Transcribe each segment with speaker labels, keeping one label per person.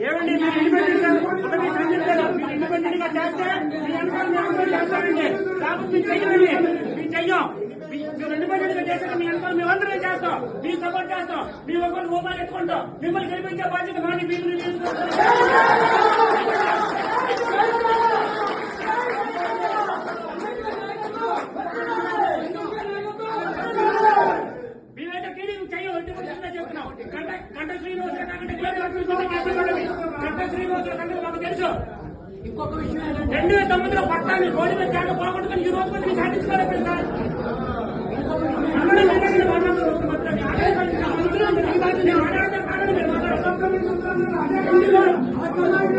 Speaker 1: ఏమండి? మీరు ఇండిపెండెంట్ మీరు ఇండిపెండెంట్గా చేస్తే మీ మేము చేస్తామండి మీరు చెయ్యండి మీరు చెయ్యం మీరు ఇండిపెండెంట్గా చేస్తే మీ వెనకాల మేము అందరం చేస్తాం. మీ సపోర్ట్ చేస్తాం. మీ ఒకరు రూపాయలు ఎత్తుకుంటాం. మిమ్మల్ని గెలిపించే బాధ్యత కానీ మీరు మేమైతే టీడీపీ చెయ్యం ఇండిపెండెంట్ చెప్తున్నాం. గంట శ్రీనివాస కంటే మాకు తెలుసు.
Speaker 2: ఇంకొక విషయం ఏంటంటే
Speaker 1: రెండు వేల తొమ్మిదిలో పట్టాన్ని రోడ్డు మీద జాగా పోగొట్టుకుని ఈ రోజు సాధించుకోలేదు సార్. మాట్లాడుతున్నారు.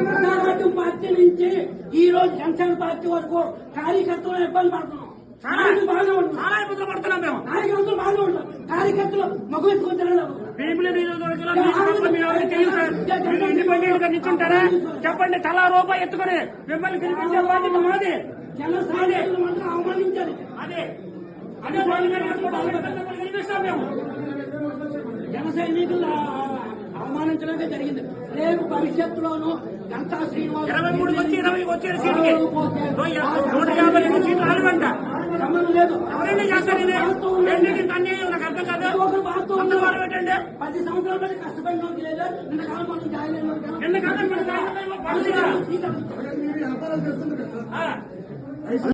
Speaker 2: ప్రజారాజ్యం పార్టీ నుంచి ఈ రోజు జనసేన పార్టీ వరకు కార్యకర్తలు ఇబ్బంది పడుతున్నాం.
Speaker 1: చాలా ఇబ్బందులు పడుతున్నాం మేము
Speaker 2: నాయకులతో బాగానే ఉంటాం కార్యకర్తలు
Speaker 1: భీముల నియోజకవర్గంలో ఇండిపెండెంట్గా నిల్చుంటారా? చెప్పండి తలా రూపాయి ఎత్తుకొని మిమ్మల్ని గెలిపించే బాధ్యత మాది.
Speaker 2: అవమానించాలి
Speaker 1: అదే. అదే గెలిపిస్తాం మేము.
Speaker 2: జన సైనికులు అవమానించడమే జరిగింది. రేపు భవిష్యత్తులోనూ గంటా శ్రీనివాస్
Speaker 1: ఇరవై మూడు వచ్చి ఇరవై వచ్చే సీట్కి. నూట యాభై రెండు సీట్లు ఆడమంట
Speaker 2: సంబంధం లేదు.
Speaker 1: ఎవరైనా చేస్తారు అన్యాయం
Speaker 2: ఒకరు బాగుతూ
Speaker 1: అందరూ వాడు పెట్టండి
Speaker 2: పది సంవత్సరాల బట్టి కష్టపడిన వాళ్ళకి లేదా నిన్న కాలం మనం జాయిన్ అయిన వాళ్ళకి
Speaker 1: నిన్న కాదు